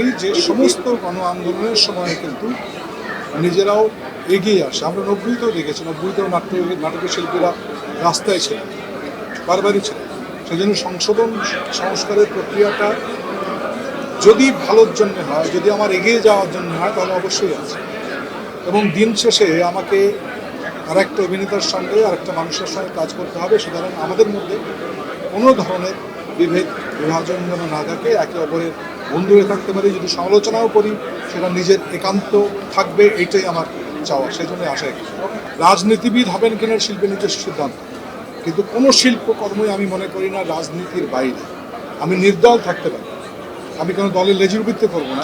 এই যে সমস্ত গণ আন্দোলনের সময় কিন্তু নিজেরাও এগিয়ে আসে। আমরা নব্বইতেও দেখেছি, নব্বইতেও নাট্য নাটকের শিল্পীরা রাস্তায় ছিলেন, বারবারই ছিলেন। সেই জন্য সংশোধন সংস্কারের প্রক্রিয়াটা যদি ভালোর জন্য হয়, যদি আমার এগিয়ে যাওয়ার জন্য হয়, তাহলে অবশ্যই আছে। এবং দিন শেষে আমাকে আরেকটা অভিনেতার সঙ্গে আরেকটা মানুষের সঙ্গে কাজ করতে হবে। সুতরাং আমাদের মধ্যে কোনো ধরনের বিভেদ, বিভাজন যেন না থাকে, একে অপরের বন্ধু হয়ে থাকতে পারি, যদি সমালোচনাও করি, সেটা নিজের একান্ত থাকবে এইটাই আমার চাওয়া, সেই জন্য আশা রাজনীতিবিদ হবেন কিনা শিল্পের নিজস্ব সিদ্ধান্ত। কিন্তু কোনো শিল্পকর্মই আমি মনে করি না রাজনীতির বাইরে। আমি নির্দল থাকতে পারি। আমি কোনো দলের লেজুর বৃত্তে করব না।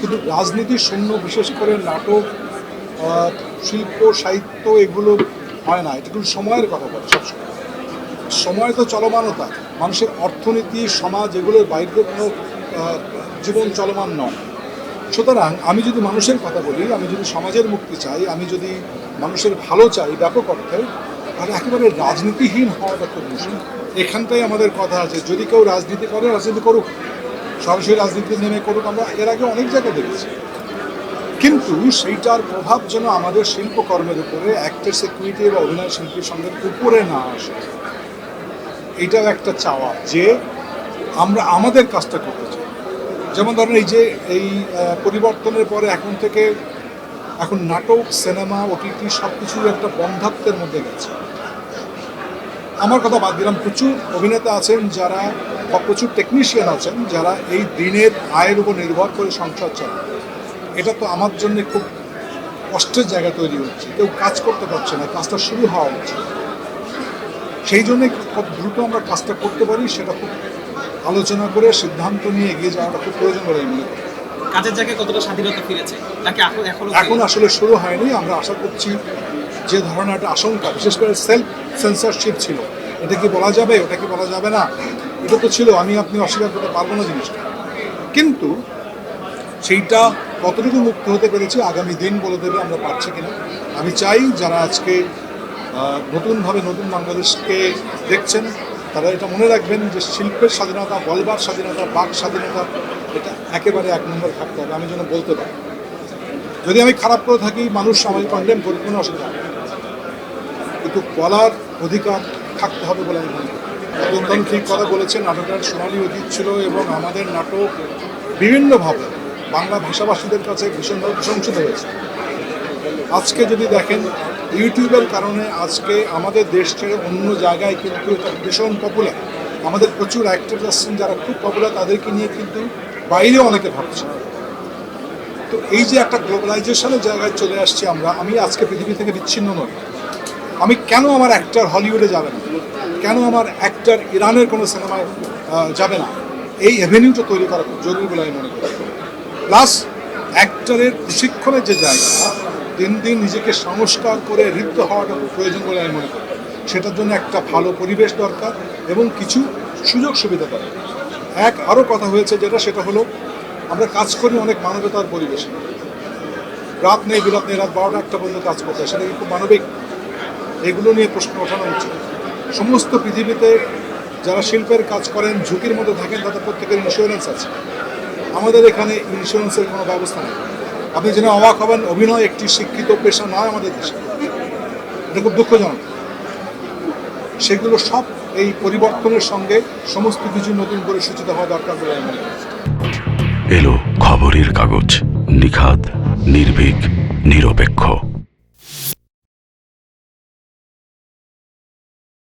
কিন্তু রাজনীতি শূন্য, বিশেষ করে নাটক শিল্প, সাহিত্য, এগুলো হয় না। এটা সময়ের কথা বলে সবসময়। সময় তো চলমানতা। মানুষের অর্থনীতি, সমাজ, এগুলোর বাইরে কোনো জীবন চলমান নয়। সুতরাং আমি যদি মানুষের কথা বলি, আমি যদি সমাজের মুক্তি চাই, আমি যদি মানুষের ভালো চাই ব্যাপক অর্থে, তাহলে একেবারে রাজনীতিহীন হওয়াটা খুব মুশকিল এখানটাই আমাদের কথা আছে, যদি কেউ রাজনীতি করে, রাজনীতি করুক। সরাসরি রাজনীতিতে নেমে করুক, আমরা এর আগে অনেক জায়গায় দেখেছি। কিন্তু সেইটার প্রভাব যেন আমাদের শিল্পকর্মের উপরে অ্যাক্টর সিকিউরিটি বা অভিনয় শিল্পীর সঙ্গে উপরে না আসে। এটাও একটা চাওয়া যে আমরা আমাদের কাজটা করতে যেমন ধরেন এই যে এই পরিবর্তনের পরে এখন থেকে এখন নাটক, সিনেমা ওটিটি সব কিছুর একটা বন্ধাত্বের মধ্যে গেছে। আমার কথা বাদ দিলাম, প্রচুর অভিনেতা আছেন যারা বা প্রচুর টেকনিশিয়ান আছেন যারা এই দিনের আয়ের উপর নির্ভর করে সংসার চালান। এটা তো আমার জন্য খুব কষ্টের জায়গা তৈরি হচ্ছে। কেউ কাজ করতে পারছে না, কাজটা শুরু হওয়া উচিত। সেই জন্য খুব দ্রুত আমরা কাজটা করতে পারি, সেটা খুব আলোচনা করে সিদ্ধান্ত নিয়ে এগিয়ে যাওয়াটা খুব প্রয়োজন বলে আমি মনে করি। কাজের জায়গায় কতটা স্বাধীনতা ফিরেছে? নাকি এখন এখন আসলে শুরু হয়নি। আমরা আশা করছি যে একটা আশঙ্কা বিশেষ করে সেলফ সেন্সরশিপ ছিল। এটা কি বলা যাবে? ওটা কি বলা যাবে না? এটা তো ছিল। আমি আপনি অস্বীকার করতে পারব না জিনিসটা। কিন্তু সেইটা কতটুকু মুক্ত হতে পেরেছি আগামী দিন বলে দেবে আমরা পারছি কিনা। আমি চাই যারা আজকে নতুনভাবে নতুন বাংলাদেশকে দেখছেন তারা এটা মনে রাখবেন যে শিল্পের স্বাধীনতা, বলবার স্বাধীনতা, বাক স্বাধীনতা, এটা একেবারে এক নম্বর থাকতে হবে, আমি যেন বলতে পারি। যদি আমি খারাপ করে থাকি, মানুষ আমাকে কন্ডেম করি কোনো অসুবিধা কিন্তু বলার অধিকার থাকতে হবে বলে আমি মনে করি। একদম ঠিক কথা বলেছেন, নাটকের সোনালী অতীত ছিল এবং আমাদের নাটক বিভিন্নভাবে বাংলা ভাষাভাষীদের কাছে ভীষণভাবে প্রশংসিত হয়েছে। আজকে যদি দেখেন ইউটিউবের কারণে আজকে আমাদের দেশ ছেড়ে অন্য জায়গায় কিন্তু এটা ভীষণ পপুলার আমাদের প্রচুর অ্যাক্টর আসছেন যারা খুব পপুলার তাদেরকে নিয়ে কিন্তু বাইরে অনেকে ভাবছে। তো এই যে একটা গ্লোবালাইজেশনের জায়গায় চলে আসছি আমরা, আমি আজকে পৃথিবী থেকে বিচ্ছিন্ন নই। আমি কেন আমার অ্যাক্টর হলিউডে যাবে না? কেন আমার অ্যাক্টর ইরানের কোনো সিনেমায় যাবে না? এই অ্যাভিনিউটা তৈরি করা খুব জরুরি বলে আমি মনে করি। প্লাস অ্যাক্টরের প্রশিক্ষণের যে জায়গা দিন দিন নিজেকে সংস্কার করে ঋদ্ধ হওয়াটা খুব প্রয়োজন বলে আমি মনে করি। সেটার জন্য একটা ভালো পরিবেশ দরকার এবং কিছু সুযোগ সুবিধা দরকার। এক, আরও কথা হয়েছে যেটা, সেটা হলো আমরা কাজ করি অনেক মানবতার পরিবেশে। রাত নেই, বিরাত নেই, রাত বারোটা একটা পর্যন্ত কাজ করতে হয়। সেটা খুব মানবিক এগুলো নিয়ে প্রশ্ন ওঠানো উচিত। সমস্ত পৃথিবীতে যারা শিল্পের কাজ করেন, ঝুঁকির মধ্যে থাকেন, তাদের প্রত্যেকের ইন্স্যুরেন্স আছে। আমাদের এখানে ইন্স্যুরেন্সের কোনো ব্যবস্থা নেই। আপনি যেন অবাক হবেন, অভিনয় একটি শিক্ষিত পেশা নয় আমাদের দেশে। এটা খুব দুঃখজনক। সেগুলো সব এই পরিবর্তনের সঙ্গে সমস্ত কিছু নতুন করে সূচিত হওয়া দরকার বলে আমি এলো খবরের কাগজ, নিখাদ, নির্ভীক, নিরপেক্ষ।